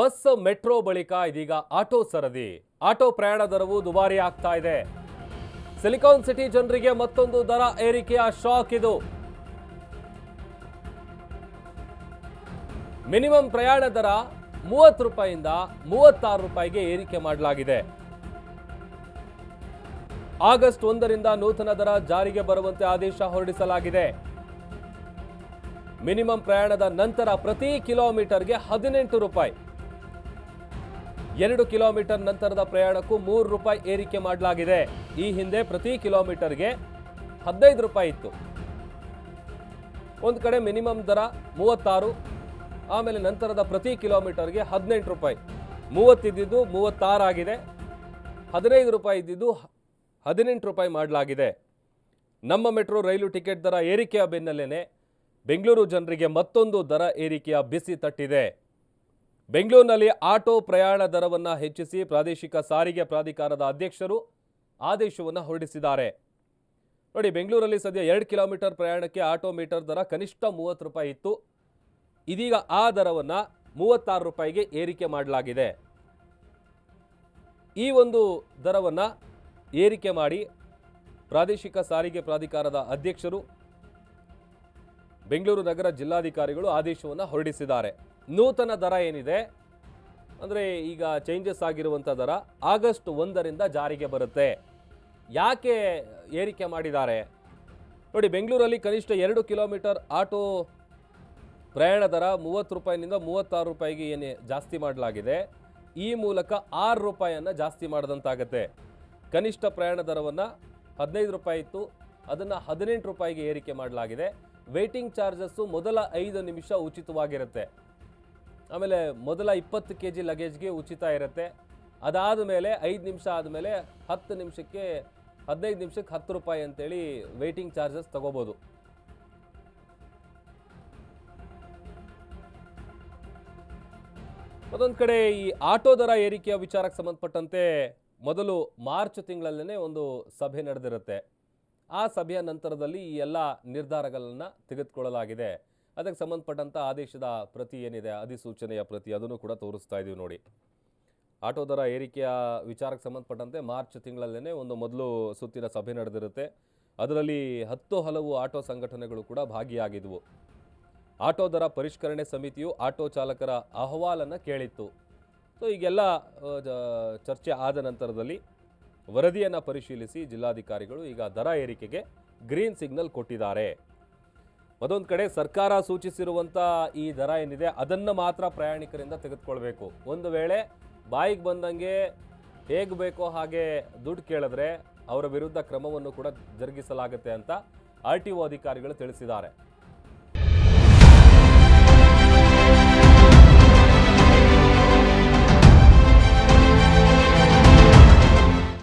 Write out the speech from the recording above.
Bus, metro ಬಳಿಕ ಇದೀಗ auto ಸರದಿ. ಆಟೋ ಪ್ರಯಾಣ ದರವು ದುಬಾರಿ ಆಗ್ತಾ ಇದೆ. ಸಿಲಿಕಾನ್ ಸಿಟಿ ಜನರಿಗೆ ಮತ್ತೊಂದು ದರ ಏರಿಕೆಯ ಶಾಕ್ ಇದು. ಮಿನಿಮಮ್ ಪ್ರಯಾಣ ದರ ಮೂವತ್ತು ರೂಪಾಯಿಯಿಂದ ಮೂವತ್ತಾರು ರೂಪಾಯಿಗೆ ಏರಿಕೆ ಮಾಡಲಾಗಿದೆ. ಆಗಸ್ಟ್ ಒಂದರಿಂದ ನೂತನ ದರ ಜಾರಿಗೆ ಬರುವಂತೆ ಆದೇಶ ಹೊರಡಿಸಲಾಗಿದೆ. ಮಿನಿಮಮ್ ಪ್ರಯಾಣದ ನಂತರ ಪ್ರತಿ ಕಿಲೋಮೀಟರ್ಗೆ ಹದಿನೆಂಟು ರೂಪಾಯಿ. ಎರಡು ಕಿಲೋಮೀಟರ್ ನಂತರದ ಪ್ರಯಾಣಕ್ಕೂ ಮೂರು ರೂಪಾಯಿ ಏರಿಕೆ ಮಾಡಲಾಗಿದೆ. ಈ ಹಿಂದೆ ಪ್ರತಿ ಕಿಲೋಮೀಟರ್ಗೆ ಹದಿನೈದು ರೂಪಾಯಿ ಇತ್ತು. ಒಂದು ಕಡೆ ಮಿನಿಮಮ್ ದರ ಮೂವತ್ತಾರು, ಆಮೇಲೆ ನಂತರದ ಪ್ರತಿ ಕಿಲೋಮೀಟರ್ಗೆ ಹದಿನೆಂಟು ರೂಪಾಯಿ. ಮೂವತ್ತಿದ್ದು ಮೂವತ್ತಾರಾಗಿದೆ ಹದಿನೈದು ರೂಪಾಯಿ ಇದ್ದಿದ್ದು ಹದಿನೆಂಟು ರೂಪಾಯಿ ಮಾಡಲಾಗಿದೆ. ನಮ್ಮ ಮೆಟ್ರೋ ರೈಲು ಟಿಕೆಟ್ ದರ ಏರಿಕೆಯ ಬೆನ್ನಲ್ಲೇ ಬೆಂಗಳೂರು ಜನರಿಗೆ ಮತ್ತೊಂದು ದರ ಏರಿಕೆಯ ಬಿಸಿ ತಟ್ಟಿದೆ. ಬೆಂಗಳೂರಿನಲ್ಲಿ ಆಟೋ ಪ್ರಯಾಣ ದರವನ್ನು ಹೆಚ್ಚಿಸಿ ಪ್ರಾದೇಶಿಕ ಸಾರಿಗೆ ಪ್ರಾಧಿಕಾರದ ಅಧ್ಯಕ್ಷರು ಆದೇಶವನ್ನು ಹೊರಡಿಸಿದ್ದಾರೆ. ನೋಡಿ, ಬೆಂಗಳೂರಲ್ಲಿ ಸದ್ಯ ಎರಡು ಕಿಲೋಮೀಟರ್ ಪ್ರಯಾಣಕ್ಕೆ ಆಟೋ ಮೀಟರ್ ದರ ಕನಿಷ್ಠ ಮೂವತ್ತು ರೂಪಾಯಿ ಇತ್ತು. ಇದೀಗ ಆ ದರವನ್ನು ಮೂವತ್ತಾರು ರೂಪಾಯಿಗೆ ಏರಿಕೆ ಮಾಡಲಾಗಿದೆ. ಈ ಒಂದು ದರವನ್ನು ಏರಿಕೆ ಮಾಡಿ ಪ್ರಾದೇಶಿಕ ಸಾರಿಗೆ ಪ್ರಾಧಿಕಾರದ ಅಧ್ಯಕ್ಷರು ಬೆಂಗಳೂರು ನಗರ ಜಿಲ್ಲಾಧಿಕಾರಿಗಳು ಆದೇಶವನ್ನು ಹೊರಡಿಸಿದ್ದಾರೆ. ನೂತನ ದರ ಏನಿದೆ? ಅಂದರೆ ಈಗ ಚೇಂಜಸ್ ಆಗಿರುವಂಥ ದರ ಆಗಸ್ಟ್ ಒಂದರಿಂದ ಜಾರಿಗೆ ಬರುತ್ತೆ. ಯಾಕೆ ಏರಿಕೆ ಮಾಡಿದ್ದಾರೆ? ನೋಡಿ, ಬೆಂಗಳೂರಲ್ಲಿ ಕನಿಷ್ಠ ಎರಡು ಕಿಲೋಮೀಟರ್ ಆಟೋ ಪ್ರಯಾಣ ದರ ಮೂವತ್ತು ರೂಪಾಯಿನಿಂದ ಮೂವತ್ತಾರು ರೂಪಾಯಿಗೆ ಏನು ಜಾಸ್ತಿ ಮಾಡಲಾಗಿದೆ. ಈ ಮೂಲಕ ಆರು ರೂಪಾಯಿಯನ್ನು ಜಾಸ್ತಿ ಮಾಡಿದಂತಾಗತ್ತೆ. ಕನಿಷ್ಠ ಪ್ರಯಾಣ ದರವನ್ನು ಹದಿನೈದು ರೂಪಾಯಿ ಇತ್ತು. ಅದನ್ನು ಹದಿನೆಂಟು ರೂಪಾಯಿಗೆ ಏರಿಕೆ ಮಾಡಲಾಗಿದೆ. ವೇಟಿಂಗ್ ಚಾರ್ಜಸ್ಸು ಮೊದಲ ಐದು ನಿಮಿಷ ಉಚಿತವಾಗಿರುತ್ತೆ. ಆಮೇಲೆ ಮೊದಲ ಇಪ್ಪತ್ತು ಕೆ ಜಿ ಲಗೇಜ್ಗೆ ಉಚಿತ ಇರುತ್ತೆ. ಅದಾದ ಮೇಲೆ ಐದು ನಿಮಿಷ ಆದಮೇಲೆ ಹತ್ತು ನಿಮಿಷಕ್ಕೆ, ಹದಿನೈದು ನಿಮಿಷಕ್ಕೆ ಹತ್ತು ರೂಪಾಯಿ ಅಂತೇಳಿ ವೇಟಿಂಗ್ ಚಾರ್ಜಸ್ ತಗೋಬೋದು. ಮತ್ತೊಂದು ಕಡೆ ಈ ಆಟೋ ದರ ಏರಿಕೆಯ ವಿಚಾರಕ್ಕೆ ಸಂಬಂಧಪಟ್ಟಂತೆ ಮೊದಲು ಮಾರ್ಚ್ ತಿಂಗಳಲ್ಲೇ ಒಂದು ಸಭೆ ನಡೆದಿರುತ್ತೆ. ಆ ಸಭೆಯ ನಂತರದಲ್ಲಿ ಈ ಎಲ್ಲ ನಿರ್ಧಾರಗಳನ್ನು ತೆಗೆದುಕೊಳ್ಳಲಾಗಿದೆ. ಅದಕ್ಕೆ ಸಂಬಂಧಪಟ್ಟಂಥ ಆದೇಶದ ಪ್ರತಿ ಏನಿದೆ, ಅಧಿಸೂಚನೆಯ ಪ್ರತಿ ಅದನ್ನು ಕೂಡ ತೋರಿಸ್ತಾ ಇದೀವಿ ನೋಡಿ. ಆಟೋ ದರ ಏರಿಕೆಯ ವಿಚಾರಕ್ಕೆ ಸಂಬಂಧಪಟ್ಟಂತೆ ಮಾರ್ಚ್ ತಿಂಗಳಲ್ಲೇ ಒಂದು ಮೊದಲು ಸುತ್ತಿನ ಸಭೆ ನಡೆದಿರುತ್ತೆ. ಅದರಲ್ಲಿ ಹತ್ತು ಹಲವು ಆಟೋ ಸಂಘಟನೆಗಳು ಕೂಡ ಭಾಗಿಯಾಗಿದ್ವು. ಆಟೋ ದರ ಪರಿಷ್ಕರಣೆ ಸಮಿತಿಯು ಆಟೋ ಚಾಲಕರ ಅಹವಾಲನ್ನು ಕೇಳಿತ್ತು. ಸೊ, ಈಗೆಲ್ಲ ಚರ್ಚೆ ಆದ ನಂತರದಲ್ಲಿ ವರದಿಯನ್ನು ಪರಿಶೀಲಿಸಿ ಜಿಲ್ಲಾಧಿಕಾರಿಗಳು ಈಗ ದರ ಏರಿಕೆಗೆ ಗ್ರೀನ್ ಸಿಗ್ನಲ್ ಕೊಟ್ಟಿದ್ದಾರೆ. ಮತ್ತೊಂದು ಕಡೆ ಸರ್ಕಾರ ಸೂಚಿಸಿರುವಂಥ ಈ ದರ ಏನಿದೆ ಅದನ್ನು ಮಾತ್ರ ಪ್ರಯಾಣಿಕರಿಂದ ತೆಗೆದುಕೊಳ್ಬೇಕು. ಒಂದು ವೇಳೆ ಬಾಯಿಗೆ ಬಂದಂಗೆ ಹೇಗೆ ಬೇಕೋ ಹಾಗೆ ದುಡ್ಡು ಕೇಳಿದ್ರೆ ಅವರ ವಿರುದ್ಧ ಕ್ರಮವನ್ನು ಕೂಡ ಜರುಗಿಸಲಾಗುತ್ತೆ ಅಂತ ಆರ್ ಟಿ ಒ ಅಧಿಕಾರಿಗಳು ತಿಳಿಸಿದ್ದಾರೆ.